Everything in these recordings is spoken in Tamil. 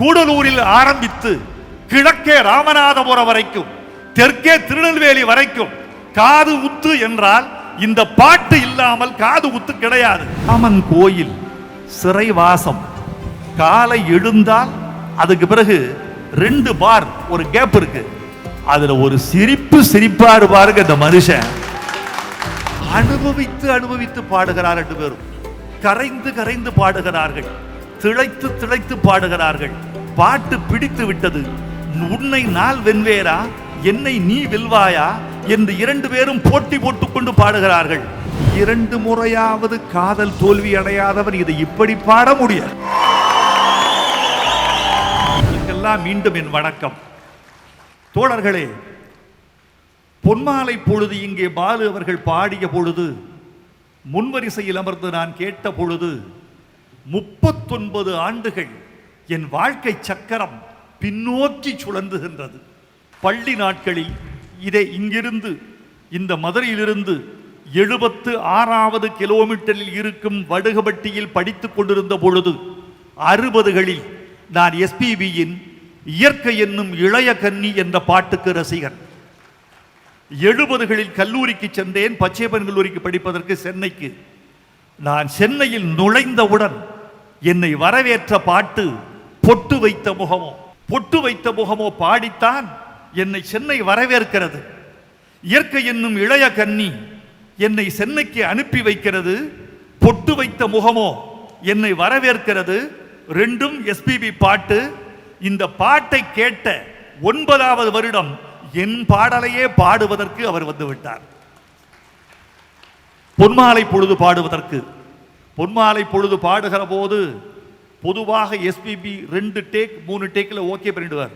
கூடலூரில் ஆரம்பித்து கிழக்கே ராமநாதபுரம் வரைக்கும் தெற்கே திருநெல்வேலி வரைக்கும் காது உத்து என்றால் இந்த பாட்டு இல்லாமல் காது உத்து கிடையாது. ராமன் கோயில் சிறைவாசம். காலை எழுந்தால் அதுக்கு பிறகு ரெண்டு பார் ஒரு கேப் இருக்கு. அதுல ஒரு சிரிப்பு சிரிப்பாரு பாருங்க இந்த மனுஷன். அனுபவித்து அனுபவித்து பாடுகிறார் ரெண்டு பேரும். கரைந்து கரைந்து பாடுகிறார்கள். திளைத்து திளைத்து பாடுகிறார்கள். பாட்டு பிடித்து விட்டது. உன்னை நாள் வெண்வேரா என்னை நீ வெல்வாயா? என்று இரண்டு பேரும் போட்டி போட்டுக்கொண்டு பாடுகிறார்கள். இரண்டு முறையாவது காதல் தோல்வி அடையாதவர் இதை இப்படி பாட முடியாது. மீண்டும் என் வணக்கம். தோழர்களே பொன்மாலை பொழுது இங்கே பாலு அவர்கள் பாடிய பொழுது முன்வரிசையில் அமர்ந்து நான் கேட்ட பொழுது முப்பத்தொன்பது ஆண்டுகள் என் வாழ்க்கை சக்கரம் பின்னோக்கி சுழந்துகின்றது. பள்ளி நாட்களில் இதை இங்கிருந்து இந்த மதுரையிலிருந்து எழுபத்து ஆறாவது கிலோமீட்டரில் இருக்கும் வடுகபட்டியில் படித்துக் கொண்டிருந்த பொழுது அறுபதுகளில் நான் எஸ்பிபியின் இயற்கை என்னும் இளைய கன்னி என்ற பாட்டுக்கு ரசிகன். எழுபதுகளில் கல்லூரிக்கு சென்றேன் பச்சையப்பன் கல்லூரிக்கு படிப்பதற்கு சென்னைக்கு. நான் சென்னையில் நுழைந்தவுடன் என்னை வரவேற்ற பாட்டு பொட்டு வைத்த முகமோ பொட்டு வைத்த முகமோ பாடித்தான் என்னை சென்னை வரவேற்கிறது. இயற்கை என்னும் இளைய கன்னி என்னை சென்னைக்கு அனுப்பி வைக்கிறது. பொட்டு வைத்த முகமோ என்னை வரவேற்கிறது. ரெண்டும் எஸ்பிபி பாட்டு. இந்த பாட்டை கேட்ட ஒன்பதாவது வருடம் என் பாடலையே பாடுவதற்கு அவர் வந்து விட்டார் பொன்மாலை பொழுது பாடுவதற்கு பொன்மாலை பொழுது பாடுகிற போது பொதுவாக எஸ்பிபி ரெண்டு டேக் மூணு டேக்கில் ஓகே பண்ணிடுவார்.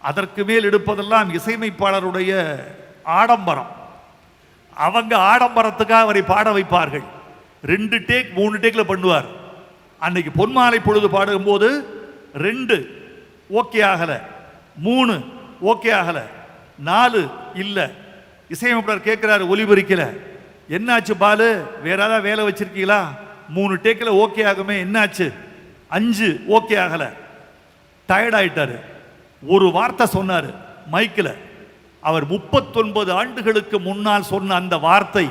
அதற்கு மேல் எடுப்பதெல்லாம் இசையமைப்பாளருடைய ஆடம்பரம். அவங்க ஆடம்பரத்துக்காக அவரை பாட வைப்பார்கள். ரெண்டு டேக் மூணு டேக்கில் பண்ணுவார். அன்னைக்கு பொன்மாலை பொழுது பாடும்போது ரெண்டு ஓகே ஆகலை மூணு ஓகே ஆகலை நாலு இல்லை. இசையமைப்பாளர் கேட்குறாரு ஒலிபரிக்கல என்னாச்சு பாலு? வேற ஏதாவது வேலை வச்சிருக்கீங்களா? மூணு டேக்கில் ஓகே ஆகுமே என்னாச்சு? அஞ்சு ஓகே ஆகல. டயர்டாயிட்டார் ஒரு வார்த்தை சொன்னாரு மைக்கில் அவர் முப்பத்தொன்பது ஆண்டுகளுக்கு முன்னால் சொன்ன அந்த வார்த்தை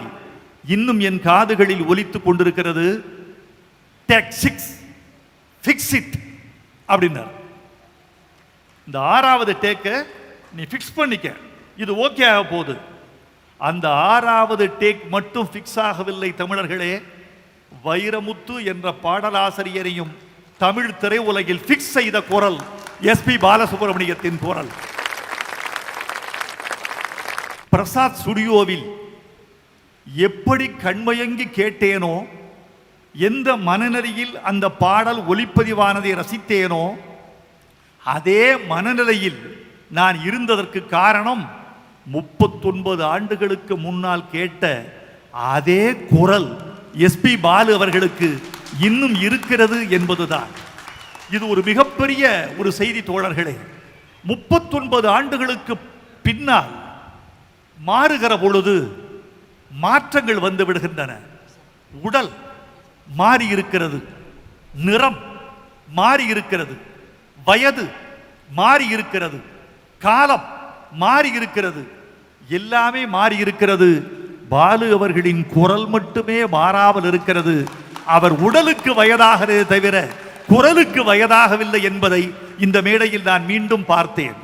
இன்னும் என் காதுகளில் ஒலித்து கொண்டிருக்கிறது. டேக் சிக்ஸ் ஃபிக்ஸ் இட் அப்படின்னார். இந்த ஆறாவது டேக்க நீ ஃபிக்ஸ் பண்ணிக்க. இது ஓகே ஆக போகுது. அந்த ஆறாவது டேக் மட்டும் ஃபிக்ஸ் ஆகவில்லை தமிழர்களே. வைரமுத்து என்ற பாடலாசிரியரையும் தமிழ் திரையுலகில் ஃபிக்ஸ் செய்த குரல் எஸ்பி பாலசுப்ரமணியத்தின் குரல். பிரசாத் ஸ்டுடியோவில் எப்படி கண்மயங்கி கேட்டேனோ எந்த மனநிலையில் அந்த பாடல் ஒளிப்பதிவானதை ரசித்தேனோ அதே மனநிலையில் நான் இருந்ததற்கு காரணம் முப்பத்தொன்பது ஆண்டுகளுக்கு முன்னால் கேட்ட அதே குரல் எஸ்பி பாலு அவர்களுக்கு இன்னும் இருக்கிறது என்பதுதான். இது ஒரு மிகப்பெரிய ஒரு செய்தி தோழர்களே. முப்பத்தொன்பது ஆண்டுகளுக்கு பின்னால் மாறுகிற பொழுது மாற்றங்கள் வந்து விடுகின்றன. உடல் மாறி இருக்கிறது. நிறம் மாறி இருக்கிறது. வயது மாறி இருக்கிறது. காலம் மாறி இருக்கிறது. எல்லாமே மாறி இருக்கிறது. பாலு அவர்களின் குரல் மட்டுமே மாறாமல் இருக்கிறது. அவர் உடலுக்கு வயதாகிறதே தவிர குரலுக்கு வயதாகவில்லை என்பதை இந்த மேடையில் நான் மீண்டும் பார்த்தேன்.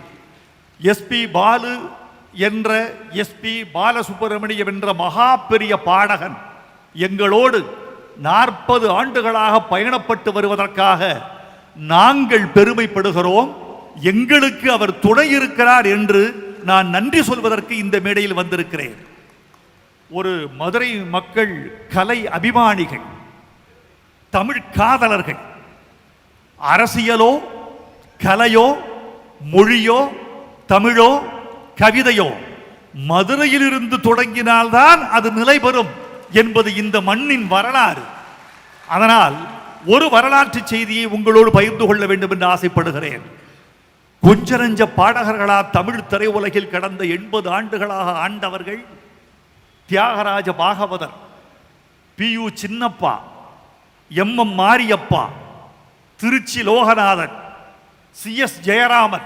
எஸ்பி பாலு என்ற எஸ்பி பாலசுப்பிரமணியம் என்ற மகா பெரிய பாடகன் எங்களோடு நாற்பது ஆண்டுகளாக பயணப்பட்டு வருவதற்காக நாங்கள் பெருமைப்படுகிறோம். எங்களுக்கு அவர் துணை இருக்கிறார் என்று நான் நன்றி சொல்வதற்கு இந்த மேடையில் வந்திருக்கிறேன். ஒரு மதுரை மக்கள் கலை அபிமானிகள் தமிழ் காதலர்கள். அரசியலோ கலையோ மொழியோ தமிழோ கவிதையோ மதுரையிலிருந்து தொடங்கினால்தான் அது நிலை பெறும் என்பது இந்த மண்ணின் வரலாறு. அதனால் ஒரு வரலாற்று செய்தியை உங்களோடு பகிர்ந்து கொள்ள வேண்டும் என்று ஆசைப்படுகிறேன். கொஞ்ச நஞ்ச பாடகர்களா தமிழ் திரையுலகில் கடந்த எண்பது ஆண்டுகளாக ஆண்டவர்கள் Thyagaraja Bhagavathar P U Chinnappa M M Mariappa Tiruchi Loganathan C S Jayaraman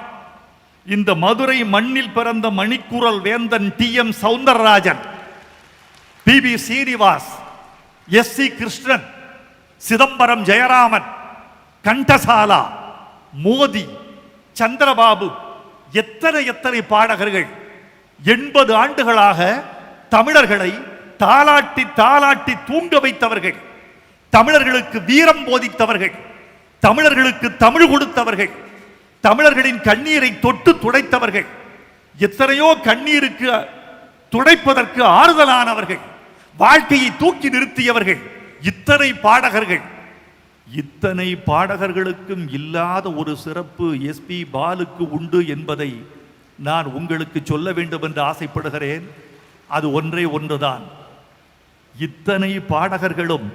இந்த மதுரை மண்ணில் பிறந்த மணிக்குரல் வேந்தன் T M Soundararajan P B Srinivas S C Krishnan Chidambaram Jayaraman Ghantasala மோதி சந்திரபாபு எத்தனை எத்தனை பாடகர்கள் எண்பது ஆண்டுகளாக தமிழர்களை தாலாட்டி தாலாட்டி தூங்க வைத்தவர்கள். தமிழர்களுக்கு வீரம் போதித்தவர்கள் தமிழர்களுக்கு தமிழ் கொடுத்தவர்கள் தமிழர்களின் கண்ணீரை தொட்டு துடைத்தவர்கள் எத்தனையோ கண்ணீருக்கு துடைப்பதற்கு ஆறுதலானவர்கள் வாழ்க்கையை தூக்கி நிறுத்தியவர்கள் இத்தனை பாடகர்கள். இத்தனை பாடகர்களுக்கும் இல்லாத ஒரு சிறப்பு எஸ்பி பாலுக்கு உண்டு என்பதை நான் உங்களுக்கு சொல்ல வேண்டும் என்று ஆசைப்படுகிறேன். அது ஒன்றே ஒன்றுதான். இத்தனை பாடகர்களும்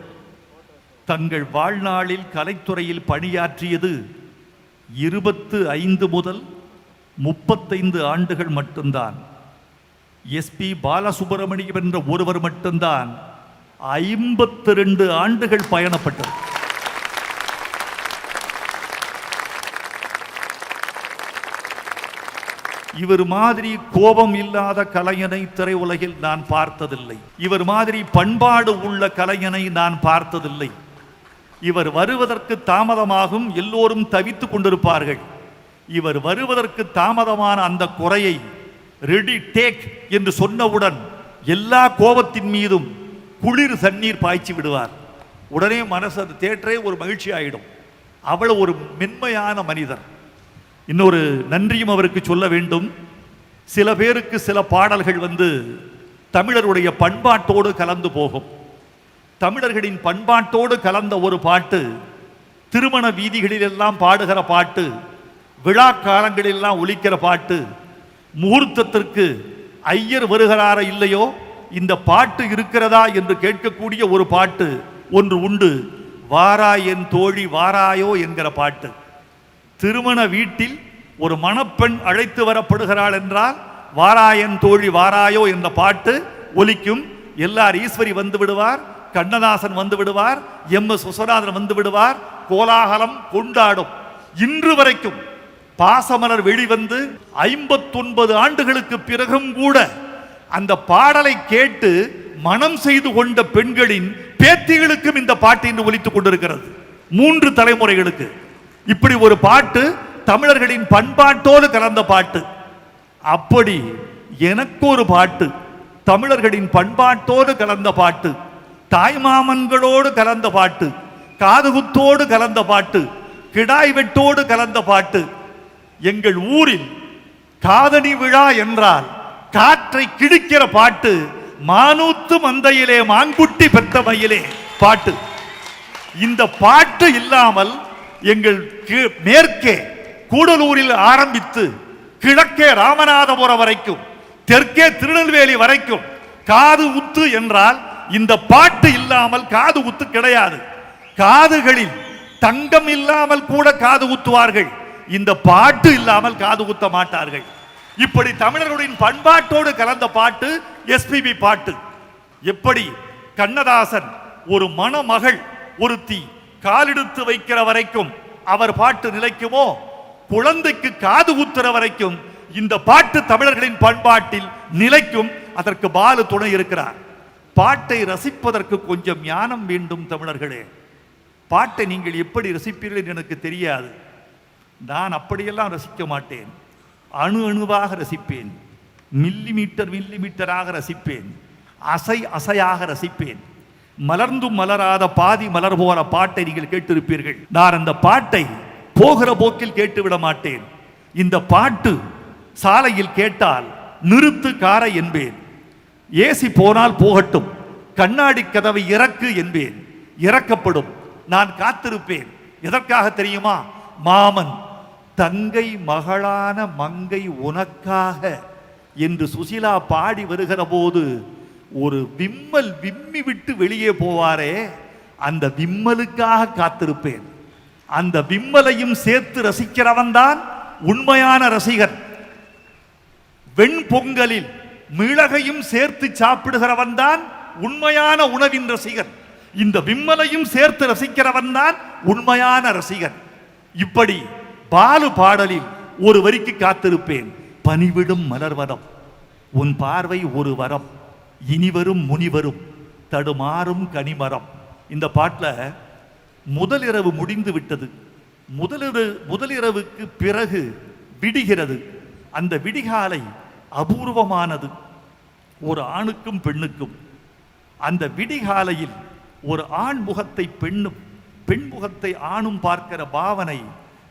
தங்கள் வாழ்நாளில் கலைத்துறையில் பணியாற்றியது இருபத்து ஐந்து முதல் முப்பத்தைந்து ஆண்டுகள் மட்டும்தான். எஸ்பி பாலசுப்ரமணியம் என்ற ஒருவர் மட்டும்தான் ஐம்பத்தி ரெண்டு ஆண்டுகள் பயணப்பட்டது. இவர் மாதிரி கோபம் இல்லாத கலைஞனை திரையுலகில் நான் பார்த்ததில்லை. இவர் மாதிரி பண்பாடு உள்ள கலைஞனை நான் பார்த்ததில்லை. இவர் வருவதற்கு தாமதமாகும் எல்லோரும் தவித்துக் கொண்டிருப்பார்கள். இவர் வருவதற்கு தாமதமான அந்த குறையை ரெடி டேக் என்று சொன்னவுடன் எல்லா கோபத்தின் மீதும் குளிர் தண்ணீர் பாய்ச்சி விடுவார். உடனே மனசு அந்த தேட்டரே ஒரு மகிழ்ச்சி ஆகிடும் அவ்வளோ ஒரு மென்மையான மனிதர். இன்னொரு நன்றியும் அவருக்கு சொல்ல வேண்டும். சில பேருக்கு சில பாடல்கள் வந்து தமிழருடைய பண்பாட்டோடு கலந்து போகும். தமிழர்களின் பண்பாட்டோடு கலந்த ஒரு பாட்டு திருமண வீதிகளில் எல்லாம் பாடுகிற பாட்டு விழா காலங்களிலெல்லாம் ஒலிக்கிற பாட்டு முகூர்த்தத்திற்கு ஐயர் வருகிறாரா இல்லையோ இந்த பாட்டு இருக்கிறதா என்று கேட்கக்கூடிய ஒரு பாட்டு ஒன்று உண்டு. வாரா என் தோழி வாராயோ என்கிற பாட்டு. திருமண வீட்டில் ஒரு மணப்பெண் அழைத்து வரப்படுகிறாள் என்றால் வாராயன் தோழி வாராயோ என்ற பாட்டு ஒலிக்கும். எல்லார் ஈஸ்வரி வந்து விடுவார். கண்ணதாசன் வந்து விடுவார் எம் எஸ் விஸ்வநாதன் வந்து விடுவார் கோலாகலம் கொண்டாடும். இன்று வரைக்கும் பாசமலர் வெளிவந்து ஐம்பத்தொன்பது ஆண்டுகளுக்கு பிறகும் கூட அந்த பாடலை கேட்டு மனம் செய்து கொண்ட பெண்களின் பேத்திகளுக்கும் இந்த பாட்டு இன்று ஒலித்துக் கொண்டிருக்கிறது. மூன்று தலைமுறைகளுக்கு. இப்படி ஒரு பாட்டு தமிழர்களின் பண்பாட்டோடு கலந்த பாட்டு. அப்படி எனக்கு ஒரு பாட்டு தமிழர்களின் பண்பாட்டோடு கலந்த பாட்டு. தாய்மாமன்களோடு கலந்த பாட்டு காதுகுத்தோடு கலந்த பாட்டு கிடாய் வெட்டோடு கலந்த பாட்டு. எங்கள் ஊரில் காதணி விழா என்றால் காற்றை கிழிக்கிற பாட்டு மானூத்து மந்தையிலே மான்குட்டி பெத்தமையிலே மயிலே பாட்டு. இந்த பாட்டு இல்லாமல் எங்கள் கி- மேற்கே கூடலூரில் ஆரம்பித்து கிழக்கே ராமநாதபுரம் வரைக்கும் தெற்கே திருநெல்வேலி வரைக்கும் காது உத்து என்றால் இந்த பாட்டு இல்லாமல் காது குத்து கிடையாது. காதுகளில் தங்கம் இல்லாமல் கூட காது குத்துவார்கள். இந்த பாட்டு இல்லாமல் காது குத்த மாட்டார்கள். இப்படி தமிழர்களின் பண்பாட்டோடு கலந்த பாட்டு எஸ்பிபி பாட்டு. எப்படி? கண்ணதாசன் ஒரு மணமகள் ஒருத்தி காலெடுத்து வைக்கிற வரைக்கும் அவர் பாட்டு நிலைக்குமோ? குழந்தைக்கு காது குத்துற வரைக்கும் இந்த பாட்டு தமிழர்களின் பண்பாட்டில் நிலைக்கும். அதற்கு பாலு துணை இருக்கிறார். பாட்டை ரசிப்பதற்கு கொஞ்சம் ஞானம் வேண்டும் தமிழர்களே. பாட்டை நீங்கள் எப்படி ரசிப்பீர்கள் என்று எனக்கு தெரியாது. நான் அப்படியெல்லாம் ரசிக்க மாட்டேன். அணு அணுவாக ரசிப்பேன். மில்லி மீட்டர் மில்லி மீட்டராக ரசிப்பேன். அசை அசையாக ரசிப்பேன். மலர்ந்தும் மலராத பாதி மலர் போற பாட்டை நீங்கள் கேட்டிருப்பீர்கள். நான் அந்த பாட்டை போகிற போக்கில் கேட்டுவிட மாட்டேன். இந்த பாட்டு சாலையில் கேட்டால் நிறுத்து காரை என்பேன். ஏசி போனால் போகட்டும். கண்ணாடி கதவை இறக்கு என்பேன். இறக்கப்படும். நான் காத்திருப்பேன். எதற்காக தெரியுமா? மாமன் தங்கை மகளான மங்கை உனக்காக என்று சுசிலா பாடி வருகிற போது ஒரு விம்மல் விம்மி விட்டு வெளியே போவாரே. அந்த விம்மலுக்காக காத்திருப்பேன். அந்த விம்மலையும் சேர்த்து ரசிக்கிறவன் தான் உண்மையான ரசிகன். வெண்பொங்கலில் மிளகையும் சேர்த்து சாப்பிடுகிறவன் தான் உண்மையான உணவின் ரசிகன். இந்த விம்மலையும் சேர்த்து ரசிக்கிறவன் தான் உண்மையான ரசிகன். இப்படி பாலு பாடலில் ஒரு வரிக்கு காத்திருப்பேன். பணிவிடும் மலர்வனம் உன் பார்வை ஒரு வரம். இனிவரும் முனிவரும் தடுமாறும் கனிமரம். இந்த பாட்டில் முதலிரவு முடிந்து விட்டது. முதலிரவு முதலிரவுக்கு பிறகு விடிகிறது. அந்த விடிகாலை அபூர்வமானது. ஒரு ஆணுக்கும் பெண்ணுக்கும். அந்த விடிகாலையில் ஒரு ஆண் முகத்தை பெண்ணும் பெண் முகத்தை ஆணும் பார்க்கிற பாவனை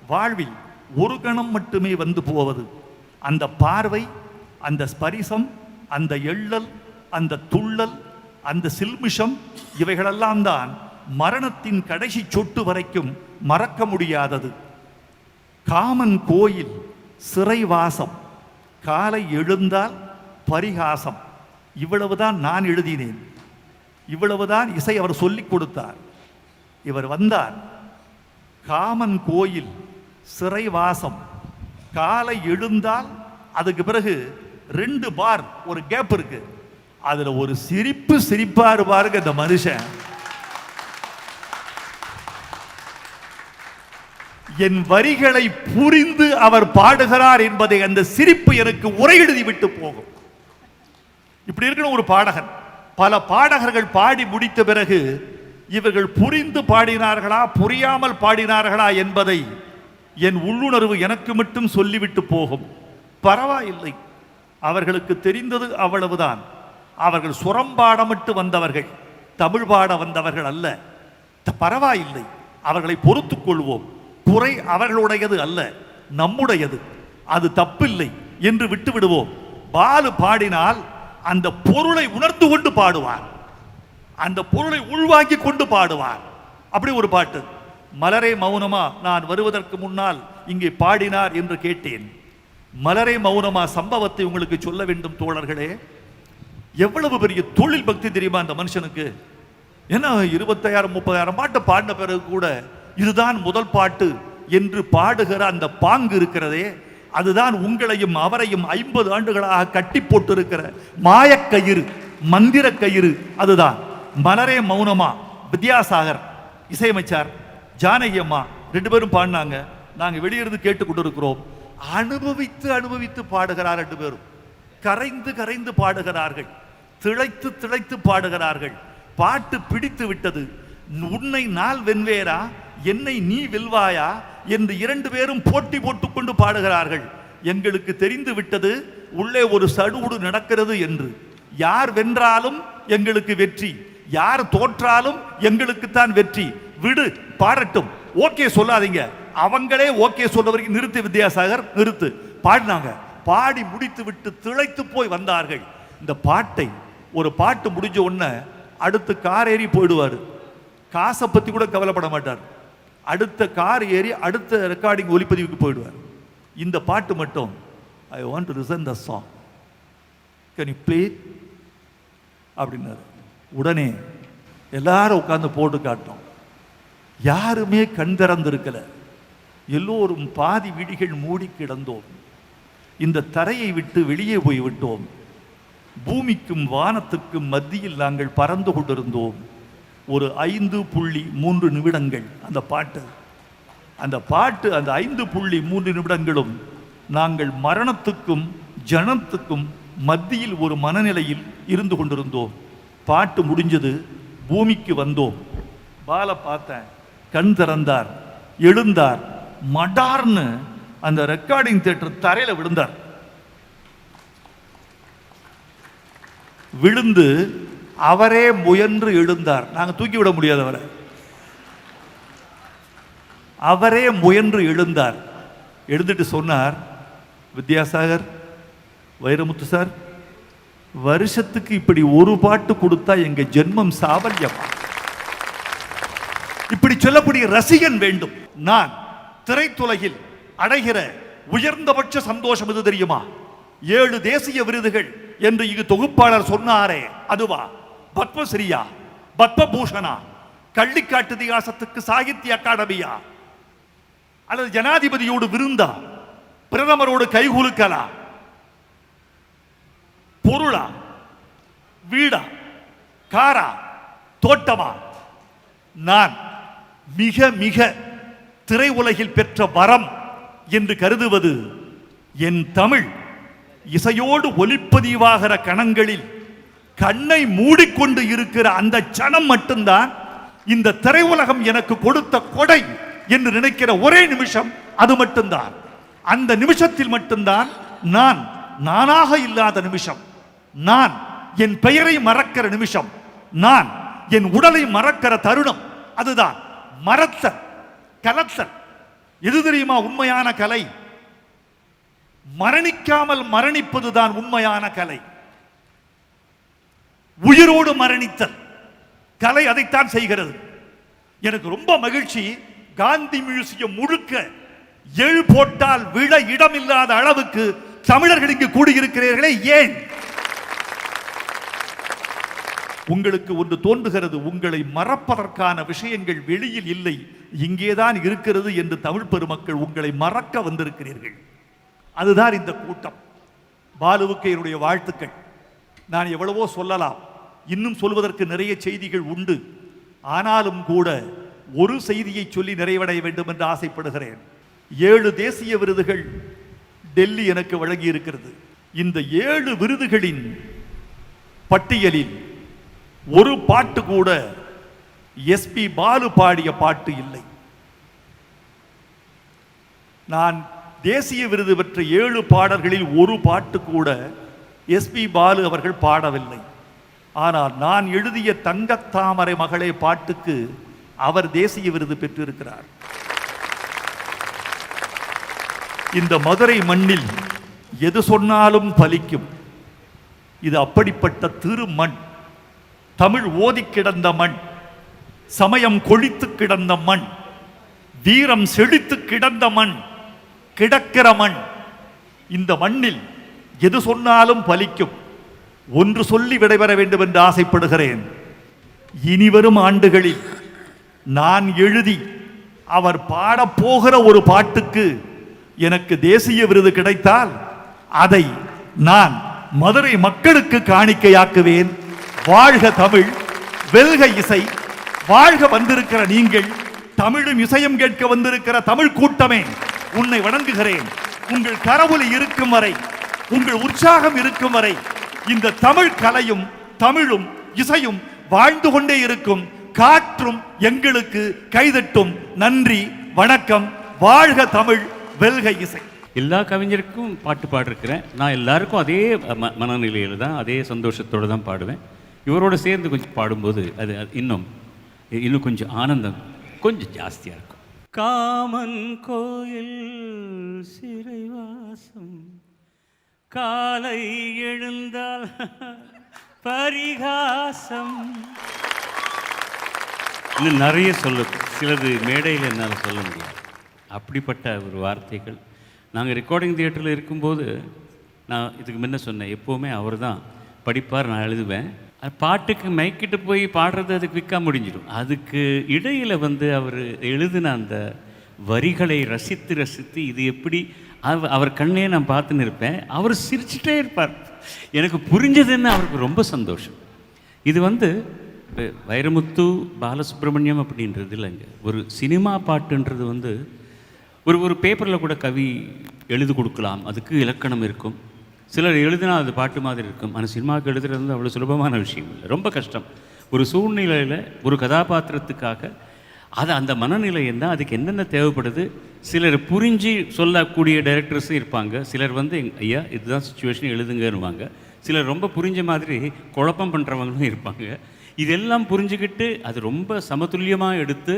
வாழ்வில் ஒரு கணம் மட்டுமே வந்து போவது. அந்த பார்வை அந்த ஸ்பரிசம் அந்த எள்ளல் அந்த துள்ளல் அந்த சில்மிஷம் இவைகளெல்லாம் தான் மரணத்தின் கடைசி சொட்டு வரைக்கும் மறக்க முடியாதது. காமன் கோயில் சிறைவாசம். காலை எழுந்தால் பரிகாசம். இவ்வளவுதான் நான் எழுதினேன். இவ்வளவுதான் இசை அவர் சொல்லிக் கொடுத்தார். இவர் வந்தார். காமன் கோயில் சிறைவாசம். காலை எழுந்தால் அதுக்கு பிறகு ரெண்டு பார் ஒரு கேப் இருக்கு. அதில் ஒரு சிரிப்பு சிரிப்பார் பாருங்க இந்த மனுஷன். என் வரிகளை புரிந்து அவர் பாடுகிறார் என்பதை அந்த சிரிப்பு எனக்கு உரை விட்டு போகும். இப்படி இருக்கிற ஒரு பாடகன் பல பாடகர்கள் பாடி முடித்த பிறகு இவர்கள் புரிந்து பாடினார்களா புரியாமல் பாடினார்களா என்பதை என் உள்ளுணர்வு எனக்கு மட்டும் சொல்லிவிட்டு போகும். பரவாயில்லை. அவர்களுக்கு தெரிந்தது அவ்வளவுதான். அவர்கள் சுரம்பாடமிட்டு வந்தவர்கள் தமிழ் பாட வந்தவர்கள் அல்ல. பரவாயில்லை. அவர்களை பொறுத்துக் கொள்வோம். குறை அவர்களுடையது அல்ல நம்முடையது. அது தப்பில்லை என்று விட்டு விடுவோம் பாலு பாடினால் அந்த பொருளை உணர்ந்து கொண்டு பாடுவார். அந்த பொருளை உள்வாங்கி கொண்டு பாடுவார். அப்படி ஒரு பாட்டு. மலரே மௌனமா நான் வருவதற்கு முன்னால் இங்கே பாடினார் என்று கேட்டேன். மலரே மௌனமா சம்பவத்தை உங்களுக்கு சொல்ல வேண்டும் தோழர்களே. எவ்வளவு பெரிய தொழில் பக்தி தெரியுமா அந்த மனுஷனுக்கு? ஏன்னா இருபத்தாயிரம் முப்பதாயிரம் பாட்டு பாடின பிறகு கூட இதுதான் முதல் பாட்டு என்று பாடுகிற அந்த பாங்கு இருக்கிறதே அதுதான் உங்களையும் அவரையும் ஐம்பது ஆண்டுகளாக கட்டி போட்டிருக்கிற மாயக்கயிறு மந்திர கயிறு அதுதான். மலரே மௌனமா? வித்யாசாகர் இசையமைச்சார் ஜானகி அம்மா ரெண்டு பேரும் பாடினாங்க. நாங்கள் வெளியிருந்து கேட்டு கொண்டிருக்கிறோம். அனுபவித்து அனுபவித்து பாடுகிறார் ரெண்டு பேரும். கரைந்து கரைந்து பாடுகிறார்கள். திளைத்து திளைத்து பாடுகிறார்கள். பாட்டு பிடித்து விட்டது. உன்னை நாள் வெண்வேரா என்னை நீ வெல்வாயா என்று இரண்டு பேரும் போட்டி போட்டுக்கொண்டு பாடுகிறார்கள். எங்களுக்கு தெரிந்து விட்டது உள்ளே ஒரு சடுகுடு நடக்கிறது என்று. யார் வென்றாலும் எங்களுக்கு வெற்றி. யார் தோற்றாலும் எங்களுக்குத்தான் வெற்றி. விடு பாடட்டும். ஓகே சொல்லாதீங்க. அவங்களே ஓகே சொல்ற வரைக்கும் நிறுத்து வித்யாசாகர் நிறுத்து. பாடினாங்க. பாடி முடித்து விட்டு திளைத்து போய் வந்தார்கள். இந்த பாட்டை ஒரு பாட்டு முடிஞ்ச உடனே அடுத்து கார் ஏறி போயிடுவார். காசை பத்தி கூட கவலைப்பட மாட்டார். அடுத்த கார் ஏறி அடுத்த ரெக்கார்டிங் ஒலிப்பதிவுக்கு போயிடுவார். இந்த பாட்டு மட்டும் I want to listen the song can you play அப்படின்னாரு. உடனே எல்லாரும் உட்காந்து போட்டு காட்டோம் யாருமே கண் திறந்திருக்கல. எல்லோரும் பாதி விடிகள் மூடி கிடந்தோம். இந்த தரையை விட்டு வெளியே போய் விட்டோம் பூமிக்கும் வானத்துக்கும் மத்தியில் நாங்கள் பறந்து கொண்டிருந்தோம். ஒரு ஐந்து புள்ளி மூன்று நிமிடங்கள். அந்த பாட்டு அந்த பாட்டு அந்த ஐந்து புள்ளி மூன்று நிமிடங்களும் நாங்கள் மரணத்துக்கும் ஜனத்துக்கும் மத்தியில் ஒரு மனநிலையில் இருந்து கொண்டிருந்தோம். பாட்டு முடிஞ்சது பூமிக்கு வந்தோம். பாலை பார்த்தேன் கண் திறந்தார் எழுந்தார் மடார்னு அந்த ரெக்கார்டிங் தேட்டர் தரையில் விழுந்தார். விழுந்து அவரே முயன்று எழுந்தார். நாங்கள் தூக்கி விட முடியாது அவரை. அவரே முயன்று எழுந்தார். எழுந்துட்டு சொன்னார் வித்யாசாகர் வைரமுத்து சார் வருஷத்துக்கு இப்படி ஒரு பாட்டு கொடுத்தா எங்க ஜென்மம் சாபல்யமா. இப்படி சொல்லக்கூடிய ரசிகன் வேண்டும். நான் திரைத்துலகில் அடைகிற உயர்ந்தபட்ச சந்தோஷம் இது தெரியுமா? ஏழு தேசிய விருதுகள் என்று இங்கு தொகுப்பாளர் சொன்னாரே அதுவா? பத்மஸ்ரீயா பத்மபூஷணா கள்ளிக்காட்டு இதிகாசத்துக்கு சாகித்ய அகாடமியா? அல்லது ஜனாதிபதியோடு விருந்தா? பிரதமரோடு கைகுலுக்கலா பொருளா? வீடா? காரா? தோட்டமா? நான் மிக மிக திரை உலகில் பெற்ற வரம் என்று கருதுவது என் தமிழ் இசையோடு ஒலிப்பதிவாகிற கணங்களில் கண்ணை மூடிக்கொண்டு இருக்கிற அந்த சனம் மட்டும்தான் இந்த திரையுலகம் எனக்கு கொடுத்த கொடை என்று நினைக்கிற ஒரே நிமிஷம் அது மட்டும்தான். அந்த நிமிஷத்தில் மட்டும்தான் நான் நானாக இல்லாத நிமிஷம். நான் என் பெயரை மறக்கிற நிமிஷம். நான் என் உடலை மறக்கிற தருணம். அதுதான். மறத்தல் கலத்தல் எது தெரியுமா உண்மையான கலை? மரணிக்காமல் மரணிப்பதுதான் உண்மையான கலை. உயிரோடு மரணித்தல். கலை அதைத்தான் செய்கிறது. எனக்கு ரொம்ப மகிழ்ச்சி காந்தி மியூசியம் முழுக்க எழு போட்டால் விழ இடமில்லாத அளவுக்கு தமிழர்கள் இங்கு கூடியிருக்கிறீர்களே ஏன்? உங்களுக்கு ஒன்று தோன்றுகிறது உங்களை மறப்பதற்கான விஷயங்கள் வெளியில் இல்லை இங்கேதான் இருக்கிறது என்று தமிழ் பெருமக்கள் உங்களை மறக்க வந்திருக்கிறீர்கள். அதுதான் இந்த கூட்டம். பாலுவுக்கு என்னுடைய வாழ்த்துக்கள். நான் எவ்வளவோ சொல்லலாம். இன்னும் சொல்வதற்கு நிறைய செய்திகள் உண்டு. ஆனாலும் கூட ஒரு செய்தியை சொல்லி நிறைவடைய வேண்டும் என்று ஆசைப்படுகிறேன். ஏழு தேசிய விருதுகள் டெல்லி எனக்கு வழங்கி இருக்கிறது இந்த ஏழு விருதுகளின் பட்டியலில் ஒரு பாட்டு கூட எஸ்பி பாலு பாடிய பாட்டு இல்லை. நான் தேசிய விருது பெற்ற ஏழு பாடல்களில் ஒரு பாட்டு கூட எஸ்பி பாலு அவர்கள் பாடவில்லை. ஆனால் நான் எழுதிய தங்கத்தாமரை மகளே பாட்டுக்கு அவர் தேசிய விருது பெற்றிருக்கிறார். இந்த மதுரை மண்ணில் எது சொன்னாலும் பலிக்கும். இது அப்படிப்பட்ட திருமண். தமிழ் ஓதி கிடந்த மண். சமயம் கொழித்து கிடந்த மண். வீரம் செழித்து கிடந்த மண். கிடக்கிற மண். இந்த மண்ணில் எது சொன்னாலும் பலிக்கும். ஒன்று சொல்லி விடைபெற வேண்டும் என்று ஆசைப்படுகிறேன் இனிவரும் ஆண்டுகளில் நான் எழுதி அவர் பாடப்போகிற ஒரு பாட்டுக்கு எனக்கு தேசிய விருது கிடைத்தால் அதை நான் மதுரை மக்களுக்கு காணிக்கையாக்குவேன். வாழ்க தமிழ் வெல்க இசை வாழ்க வந்திருக்கிற நீங்கள் தமிழும் இசையும் கேட்க வந்திருக்கிற தமிழ் கூட்டமே உன்னை வணங்குகிறேன். உங்கள் கரவுல இருக்கும் வரை உங்கள் உற்சாகம் இருக்கும் வரை இந்த தமிழ் கலையும் தமிழும் இசையும் வாழ்ந்து கொண்டே இருக்கும். காற்றும் எங்களுக்கு கைதட்டும். நன்றி வணக்கம். வாழ்க தமிழ் வெல்க இசை. எல்லா கவிஞருக்கும் பாட்டு பாடிருக்கிறேன். நான் எல்லாருக்கும் அதே ம மனநிலையில் தான் அதே சந்தோஷத்தோடு தான் பாடுவேன். இவரோட சேர்ந்து கொஞ்சம் பாடும்போது அது அது இன்னும் இன்னும் கொஞ்சம் ஆனந்தம் கொஞ்சம் ஜாஸ்தியாக இருக்கும். காமன் கோயில் சிறைவாசம். காலை எழுந்தால் பரிகாசம். இன்னும் நிறைய சொல்ல சிலது மேடையில் என்னால் சொல்ல முடியாது. அப்படிப்பட்ட ஒரு வார்த்தைகள். நாங்கள் ரெக்கார்டிங் தியேட்டரில் இருக்கும்போது நான் இதுக்கு முன்ன சொன்னேன் எப்போவுமே அவர் தான் படிப்பார் நான் எழுதுவேன். பாட்டுக்கு மைக்கிட்டு போய் பாடுறது அது குவிக்காக முடிஞ்சிடும். அதுக்கு இடையில் வந்து அவர் எழுதின அந்த வரிகளை ரசித்து ரசித்து இது எப்படி அவ- அவர் கண்ணே நான் பார்த்துன்னு இருப்பேன். அவர் சிரிச்சுட்டே இருப்பார். எனக்கு புரிஞ்சதுன்னு அவருக்கு ரொம்ப சந்தோஷம். இது வந்து வைரமுத்து பாலசுப்ரமணியம் அப்படின்றது இல்லைங்க. ஒரு சினிமா பாட்டுன்றது வந்து ஒரு ஒரு பேப்பரில் கூட கவி எழுதி கொடுக்கலாம். அதுக்கு இலக்கணம் இருக்கும். சிலர் எழுதினா அது பாட்டு மாதிரி இருக்கும். ஆனால் சினிமாவுக்கு எழுதுறது வந்து அவ்வளோ சுலபமான விஷயம் இல்லை. ரொம்ப கஷ்டம். ஒரு சூழ்நிலையில் ஒரு கதாபாத்திரத்துக்காக அது அந்த மனநிலை என்ன அதுக்கு என்னென்ன தேவைப்படுது? சிலர் புரிஞ்சு சொல்லக்கூடிய டைரக்டர்ஸும் இருப்பாங்க. சிலர் வந்து ஐயா இதுதான் சுச்சுவேஷன் எழுதுங்கன்னுவாங்க. சிலர் ரொம்ப புரிஞ்ச மாதிரி குழப்பம் பண்ணுறவங்களும் இருப்பாங்க. இதெல்லாம் புரிஞ்சுக்கிட்டு அது ரொம்ப சமதுல்யமாக எடுத்து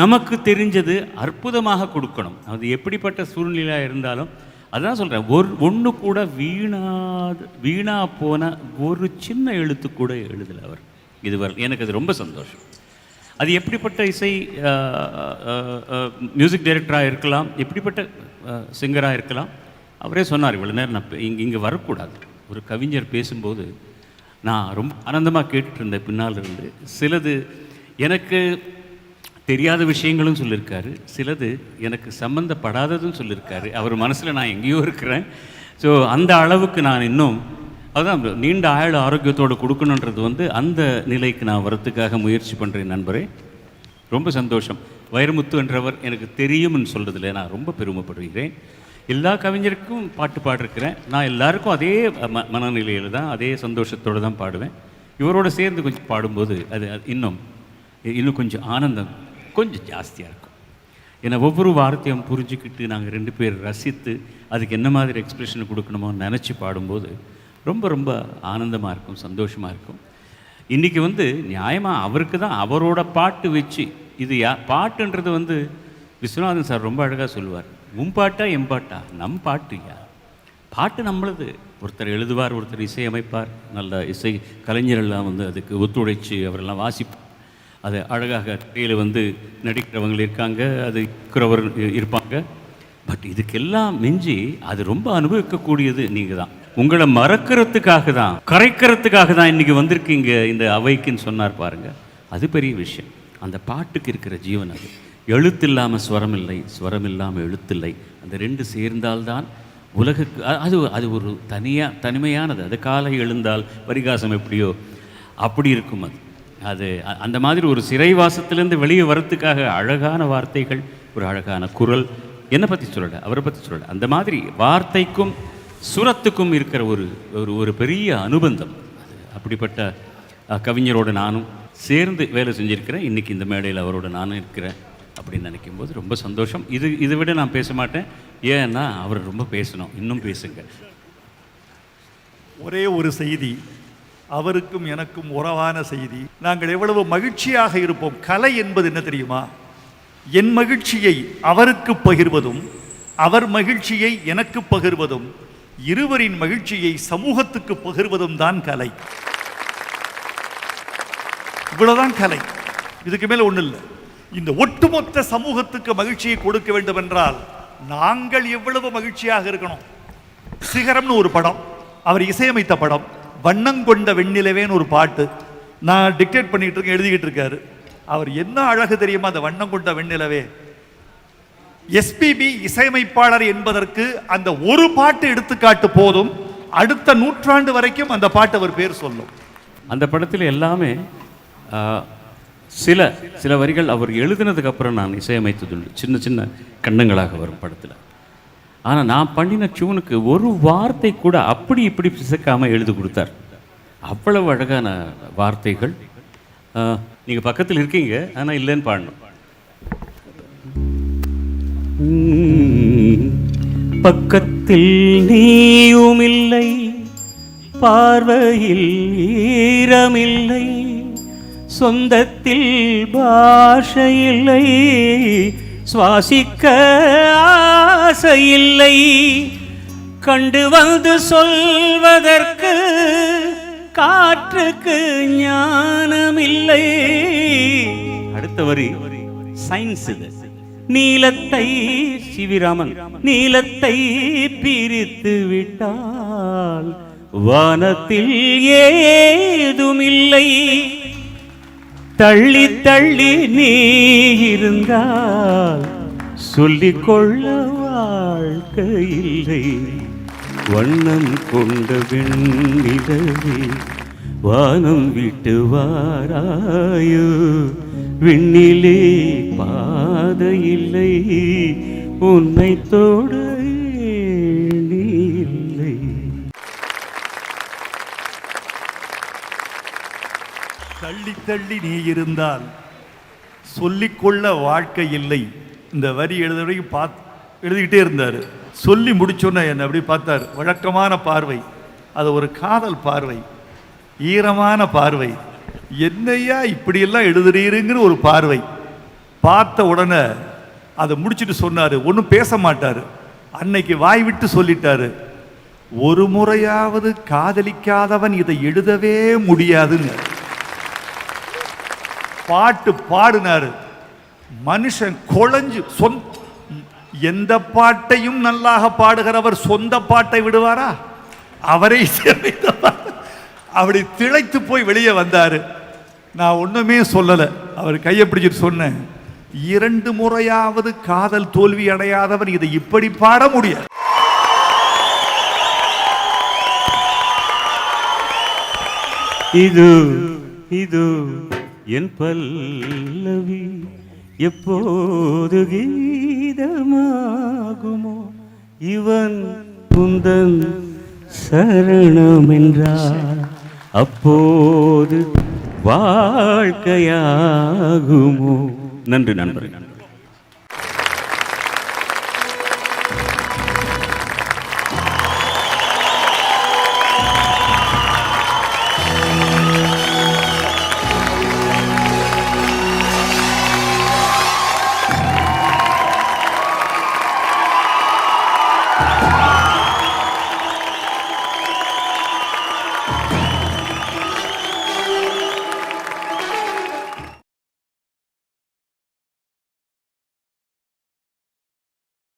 நமக்கு தெரிஞ்சது அற்புதமாக கொடுக்கணும். அது எப்படிப்பட்ட சூழ்நிலையாக இருந்தாலும் அதான் சொல்கிறேன் ஒரு ஒன்று கூட வீணாது வீணாக போன ஒரு சின்ன எழுத்து கூட எழுதலை அவர். இதுவரை எனக்கு அது ரொம்ப சந்தோஷம். அது எப்படிப்பட்ட இசை மியூசிக் டைரக்டராக இருக்கலாம் எப்படிப்பட்ட சிங்கராக இருக்கலாம்? அவரே சொன்னார் இவ்வளோ நேரம் நான் இங்கே இங்கே வரக்கூடாது. ஒரு கவிஞர் பேசும்போது நான் ரொம்ப ஆனந்தமாக கேட்டுட்டு இருந்தேன் பின்னால் இருந்து சிலது எனக்கு தெரியாத விஷயங்களும் சொல்லியிருக்காரு சிலது எனக்கு சம்மந்தப்படாததும் சொல்லியிருக்காரு அவர் மனசில் நான் எங்கேயோ இருக்கிறேன். ஸோ அந்த அளவுக்கு நான் இன்னும் அதான் நீண்ட ஆயுள் ஆரோக்கியத்தோடு கொடுக்கணுன்றது வந்து அந்த நிலைக்கு நான் வரத்துக்காக முயற்சி பண்ணுறேன் நண்பரே. ரொம்ப சந்தோஷம். வைரமுத்து என்றவர் எனக்கு தெரியும்னு சொல்கிறதுல நான் ரொம்ப பெருமைப்படுகிறேன். எல்லா கவிஞருக்கும் பாட்டு பாடிருக்கிறேன். நான் எல்லாருக்கும் அதே ம மனநிலையில் தான் அதே சந்தோஷத்தோடு தான் பாடுவேன். இவரோட சேர்ந்து கொஞ்சம் பாடும்போது அது அது இன்னும் இன்னும் கொஞ்சம் ஆனந்தம் கொஞ்சம் ஜாஸ்தியாக இருக்கும். ஏன்னா ஒவ்வொரு வார்த்தையும் புரிஞ்சுக்கிட்டு நாங்கள் ரெண்டு பேர் ரசித்து அதுக்கு என்ன மாதிரி எக்ஸ்பிரஷன் கொடுக்கணுமோ நினச்சி பாடும்போது ரொம்ப ரொம்ப ஆனந்தமாக இருக்கும் சந்தோஷமாக இருக்கும். இன்றைக்கி வந்து நியாயமாக அவருக்கு தான் அவரோட பாட்டு வச்சு இது யா பாட்டுன்றது வந்து விஸ்வநாதன் சார் ரொம்ப அழகாக சொல்லுவார். உன் பாட்டா என் பாட்டா நம் பாட்டு யா? பாட்டு நம்மளது. ஒருத்தர் எழுதுவார் ஒருத்தர் இசையமைப்பார். நல்ல இசை கலைஞரெல்லாம் வந்து அதுக்கு ஒத்துழைச்சி அவரெல்லாம் வாசிப்பார். அது அழகாக திரையில் வந்து நடிக்கிறவங்க இருக்காங்க அது இருக்கிறவர் இருப்பாங்க. பட் இதுக்கெல்லாம் மிஞ்சி அது ரொம்ப அனுபவிக்கக்கூடியது நீங்கள் தான். உங்களை மறக்கிறதுக்காக தான் கரைக்கிறதுக்காக தான் இன்றைக்கி வந்திருக்கீங்க இந்த அவைக்குன்னு சொன்னார் பாருங்க. அது பெரிய விஷயம். அந்த பாட்டுக்கு இருக்கிற ஜீவன் அது. எழுத்து இல்லாமல் ஸ்வரம் இல்லை ஸ்வரம் இல்லாமல் எழுத்தில்லை. அந்த ரெண்டு சேர்ந்தால்தான் உலகுக்கு அது அது ஒரு தனியாக தனிமையானது. அது காலை எழுந்தால் பரிகாசம் எப்படியோ அப்படி இருக்கும் அது. அது அந்த மாதிரி ஒரு சிறைவாசத்திலேருந்து வெளியே வரத்துக்காக அழகான வார்த்தைகள் ஒரு அழகான குரல். என்னை பற்றி சொல்லலை அவரை பற்றி சொல்லலை. அந்த மாதிரி வார்த்தைக்கும் சுரத்துக்கும் இருக்கிற ஒரு ஒரு ஒரு பெரிய அனுபந்தம். அது அப்படிப்பட்ட கவிஞரோடு கவிஞரோட நானும் சேர்ந்து வேலை செஞ்சுருக்கிறேன். இன்றைக்கி இந்த மேடையில் அவரோட நானும் இருக்கிறேன் அப்படின்னு நினைக்கும் போது ரொம்ப சந்தோஷம். இது இதை விட நான் பேச மாட்டேன். ஏன்னா அவர் ரொம்ப பேசணும். இன்னும் பேசுங்க ஒரே ஒரு செய்தி அவருக்கும் எனக்கும் உறவான செய்தி. நாங்கள் எவ்வளவு மகிழ்ச்சியாக இருப்போம். கலை என்பது என்ன தெரியுமா? என் மகிழ்ச்சியை அவருக்கு பகிர்வதும் அவர் மகிழ்ச்சியை எனக்கு பகிர்வதும் இருவரின் மகிழ்ச்சியை சமூகத்துக்கு பகிர்வதும் தான் கலை. இவ்வளவுதான் கலை. இதுக்கு மேல ஒண்ணு இல்லை. இந்த ஒட்டுமொத்த சமூகத்துக்கு மகிழ்ச்சியை கொடுக்க வேண்டும் என்றால் நாங்கள் எவ்வளவு மகிழ்ச்சியாக இருக்கணும். சிகரம்னு ஒரு படம் அவர் இசையமைத்த படம் வண்ணங்கொண்ட வெண்ணிலவேன்னு ஒரு பாட்டு நான் டிக்டேட் பண்ணிட்டு இருக்கேன் எழுதிக்கிட்டு இருக்காரு. அவர் என்ன அழகு தெரியுமா அந்த வண்ணம் கொண்ட வெண்ணிலவே? எஸ்பிபி இசையமைப்பாளர் என்பதற்கு அந்த ஒரு பாட்டு எடுத்துக்காட்டு போதும். அடுத்த நூற்றாண்டு வரைக்கும் அந்த பாட்டு அவர் பேர் சொல்லும். அந்த படத்தில் எல்லாமே சில சில வரிகள் அவர் எழுதினதுக்கு அப்புறம் நான் இசையமைத்ததுண்டு. சின்ன சின்ன கண்டங்களாக வரும் படத்தில். ஆனால் நான் பண்ணின டியூனுக்கு ஒரு வார்த்தை கூட அப்படி இப்படி பிசக்காமல் எழுதி கொடுத்தார். அவ்வளவு அழகான வார்த்தைகள். நீங்கள் பக்கத்தில் இருக்கீங்க ஆனால் இல்லைன்னு பாடணும். பக்கத்தில் நீயுமில்லை பார்வையில் ஈரமில்லை சொந்தத்தில் பாஷையில்லை சுவாசிக்க ஆசையில்லை. கண்டு வந்து சொல்வதற்கு காற்றுக்கு ஞானமில்லை. அடுத்த வரி சயின்ஸ் இது நீலத்தை சிவிராமன் நீலத்தை பிரித்து விட்டால் வானத்தில் ஏதுமில்லை. தள்ளி தள்ளி நீ இருந்தால் சொல்லிக்கொள்ள வாழ்க்கை இல்லை. வண்ணம் கொண்ட வெண்ணிலவே வானம் விட்டு வாராயோ. விண்ணிலே பாதையில்லை. உன்னை தோடு இல்லை தள்ளி தள்ளி நீ இருந்தால் சொல்லிக்கொள்ள வாழ்க்கை இல்லை. இந்த வரி எழுத வரைக்கும் பார்த்து எழுதிக்கிட்டே இருந்தார். சொல்லி முடிச்சோன்னே என்னை அப்படி பார்த்தார். வழக்கமான பார்வை. அது ஒரு காதல் பார்வை. ஈரமான பார்வை. என்னையா இப்படியெல்லாம் எழுதுறீருங்கிற ஒரு பார்வை. பார்த்த உடனே அதை முடிச்சிட்டு சொன்னார். ஒன்றும் பேச மாட்டார். அன்னைக்கு வாய் விட்டு சொல்லிட்டாரு. ஒரு முறையாவது காதலிக்காதவன் இதை எழுதவே முடியாதுன்னு பாட்டு பாடினாரு. மனுஷன் குழஞ்சு சொந்த எந்த பாட்டையும் நல்லாக பாடுகிறவர் சொந்த பாட்டை விடுவாரா? அவரை இசையமைத்த அப்படி திளைத்து போய் வெளியே வந்தார். நான் ஒண்ணுமே சொல்லலை. அவர் கையை பிடிச்சிட்டு சொன்னேன் இரண்டு முறையாவது காதல் தோல்வி அடையாதவர் இதை இப்படி பாட முடியாது. இது இது என் பல்லவி. எப்போது கீதமாகுமோ இவன் குந்தன் சரணம் என்றார். அப்போது வாழ்க்கையாகுமோ? நன்றி நண்பர்கள்